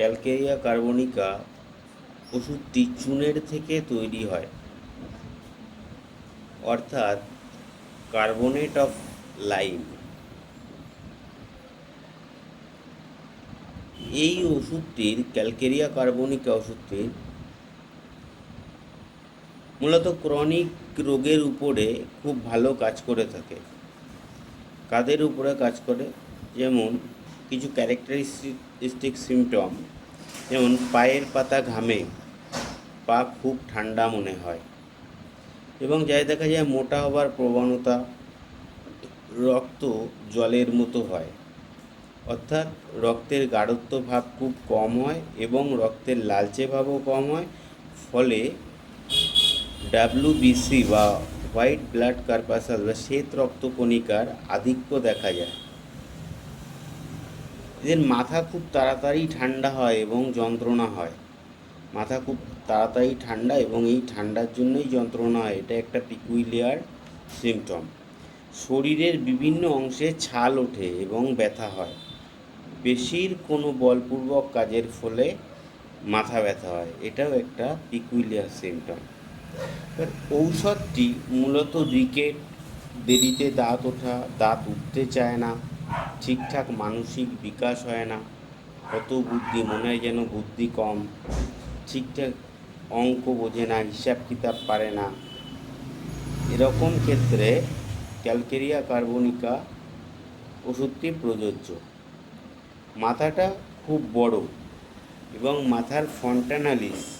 Calcarea carbonica ওষুধটি চুনের থেকে তৈরি হয়। অর্থাৎ কার্বনেট অফ লাইম। এই ওষুধটির, ক্যালকেরিয়া কার্বনিকা ওষুধটির, মূলত ক্রনিক রোগের উপরে খুব ভালো কাজ করে থাকে। কাদের উপরে কাজ করে? যেমন কিছু ক্যারেক্টারিস্টিক সিমটম যেমন পায়ের পাতা ঘামে, পা খুব ঠান্ডা মনে হয় এবং যাই দেখা যায় মোটা হবার প্রবণতা, রক্ত জলের মতো হয়। অর্থাৎ রক্তের গাঢ়ত্ব ভাব খুব কম হয় এবং রক্তের লালচে ভাবও কম হয়, ফলে ডাব্লিউবিসি বা হোয়াইট ব্লাড কার্পাসাল বা শ্বেত রক্তকণিকার আধিক্য দেখা যায়। এদের মাথা খুব তাড়াতাড়ি ঠান্ডা হয় এবং যন্ত্রণা হয়। মাথা খুব তাড়াতাড়ি ঠান্ডা এবং এই ঠান্ডার জন্যই যন্ত্রণা হয়। এটা একটা পিকুইলিয়ার সিমটম। শরীরের বিভিন্ন অংশে ছাল ওঠে এবং ব্যথা হয়। পেশির কোনো বলপূর্বক কাজের ফলে মাথা ব্যথা হয়। এটাও একটা পিকুইলিয়ার সিমটম। এবার ঔষধটি মূলত রিকেট দেরিতে দাঁত ওঠা, দাঁত উঠতে চায় না ঠিকঠাক মানসিক বিকাশ হয় না। কত বুদ্ধি মনে যেন বুদ্ধি কম। ঠিকঠাক অঙ্ক বোঝে না, হিসাব কিতাব পারে না। এরকম ক্ষেত্রে ক্যালকেরিয়া কার্বনিকা ওষুধটি প্রযোজ্য। মাথাটা খুব বড় এবং মাথার ফন্টানালিস।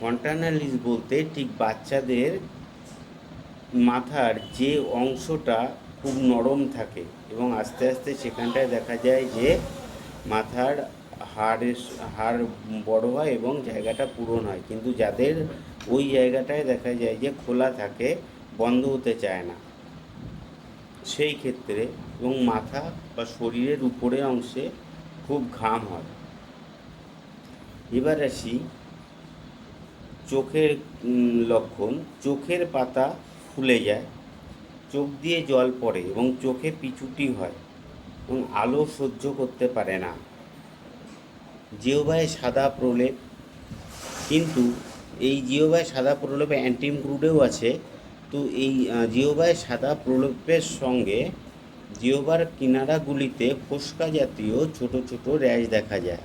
ফন্টানালিস বলতে ঠিক বাচ্চাদের মাথার যে অংশটা খুব নরম থাকে এবং আস্তে আস্তে সেখানটায় দেখা যায় যে মাথার হাড়ের হাড় বড় হয় এবং জায়গাটা পূরণ হয় কিন্তু যাদের ওই জায়গাটায় দেখা যায় যে খোলা থাকে, বন্ধ হতে চায় না। সেই ক্ষেত্রে এবং মাথা বা শরীরের উপরের অংশে খুব ঘাম হয়। এবার আসি চোখের লক্ষণ। চোখের পাতা ফুলে যায়। চোখ দিয়ে জল পড়ে এবং চোখে পিছুটি হয় এবং আলো সহ্য করতে পারে না। জিওবায় সাদা প্রলেপ। কিন্তু এই জিওবায় সাদা প্রলেপে অ্যান্টিম ক্রুডেও আছে। তো এই জিওবায় সাদা প্রলেপের সঙ্গে জিওবার কিনারাগুলিতে ফোসকা জাতীয় ছোট ছোট র্যাশ দেখা যায়।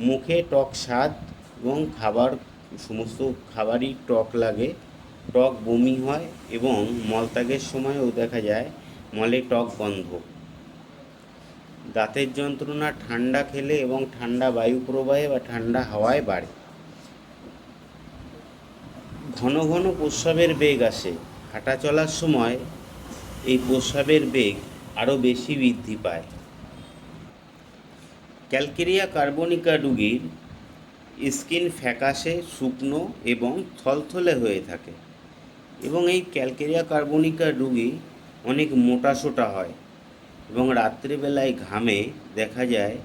মুখে টক স্বাদ এবং খাবার, সমস্ত খাবারই টক লাগে। টক বমি হয় এবং মলত্যাগের সময়ও দেখা যায় মলে টক গন্ধ। দাঁতের যন্ত্রণা ঠান্ডা খেলে এবং ঠান্ডা বায়ু প্রবাহে বা ঠান্ডা হাওয়ায় বাড়ে। ঘন ঘন প্রস্রাবের বেগ আসে। হাঁটা চলার সময় এই প্রস্রাবের বেগ আরও বেশি বৃদ্ধি পায়। ক্যালকেরিয়া কার্বনিকা রোগীর স্কিন ফ্যাকাশে, শুকনো এবং থলথলে হয়ে থাকে। এবং এই ক্যালকেরিয়া কার্বনিকার রুগী অনেক মোটাসোটা হয় এবং রাত্রিবেলায় ঘামে দেখা যায়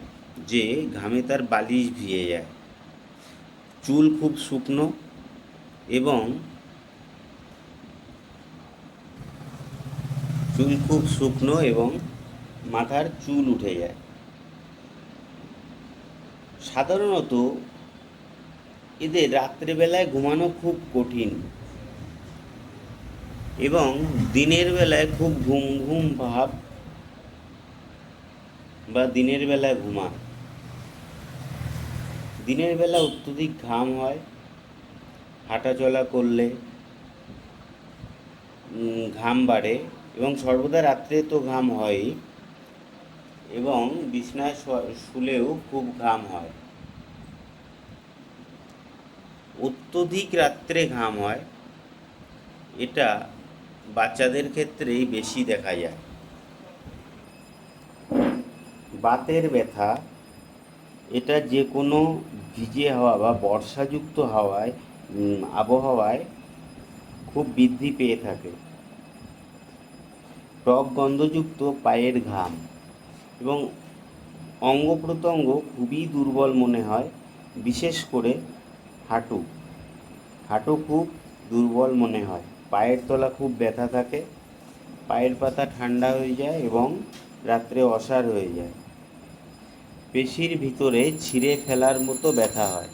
যে ঘামে তার বালিশ ভিজে যায়। চুল খুব শুকনো এবং চুল খুব শুকনো এবং মাথার চুল উঠে যায়। সাধারণত এদের রাত্রেবেলায় ঘুমানো খুব কঠিন। এবং দিনের বেলায় খুব ঘুম ঘুম ভাব বা দিনের বেলায় ঘুমান দিনের বেলা অত্যধিক ঘাম হয়, হাঁটাচলা করলে ঘাম বাড়ে এবং সর্বদা রাত্রে তো ঘাম হয়ই এবং বিছনায় শুলেও খুব ঘাম হয়। অত্যধিক রাত্রে ঘাম হয়, এটা বাচ্চাদের ক্ষেত্রেই বেশি দেখা যায়। বাতের ব্যথা, এটা যে কোনো ভিজে হাওয়া বা বর্ষাযুক্ত হাওয়ায় আবহাওয়ায় খুব বৃদ্ধি পেয়ে থাকে। টক গন্ধযুক্ত পায়ের ঘাম এবং অঙ্গ প্রত্যঙ্গ খুবই দুর্বল মনে হয়, বিশেষ করে হাঁটু। হাঁটু খুব দুর্বল মনে হয়। পায়ের তলা খুব ব্যথা থাকে, পায়ের পাতা ঠান্ডা হয়ে যায় এবং রাত্রে অসার হয়ে যায়। পেশির ভিতরে ছিঁড়ে ফেলার মতো ব্যথা হয়।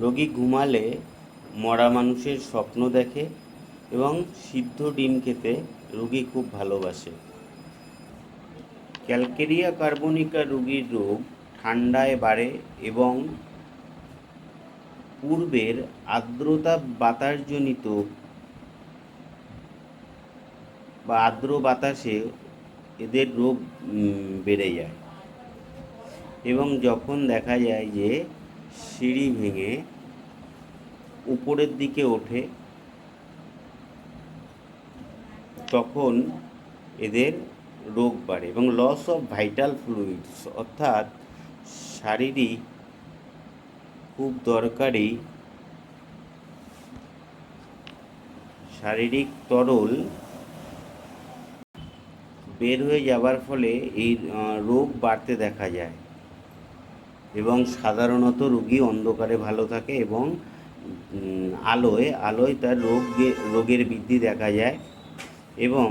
রোগী ঘুমালে মরা মানুষের স্বপ্ন দেখে এবং সিদ্ধ ডিম খেতে রোগী খুব ভালোবাসে। ক্যালকেরিয়া কার্বনিকা রোগীর রোগ ঠান্ডায় বাড়ে এবং পূর্বের আর্দ্রতা বাতাসজনিত বা আর্দ্র বাতাসে এদের রোগ বেড়ে যায়। এবং যখন দেখা যায় যে সিঁড়ি ভেঙে উপরের দিকে ওঠে, তখন এদের রোগ বাড়ে এবং লস অফ ভাইটাল ফ্লুইডস অর্থাৎ শারীরিক খুব দরকারি শারীরিক তরল বের হয়ে যাবার ফলে এই রোগ বাড়তে দেখা যায় এবং সাধারণত রোগী অন্ধকারে ভালো থাকে এবং আলোয় আলোয় তার রোগ, রোগের বৃদ্ধি দেখা যায় এবং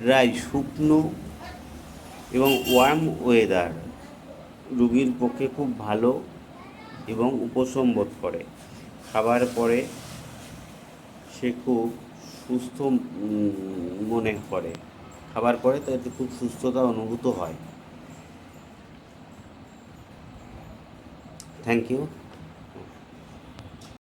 ড্রাই, শুকনো এবং ওয়ার্ম ওয়েদার রোগীর পক্ষে খুব ভালো এবং উপশম বোধ করে। খাবার পরে সে খুব সুস্থ মনে করে। খাবার পরে তাতে খুব সুস্থতা অনুভূত হয়। Thank you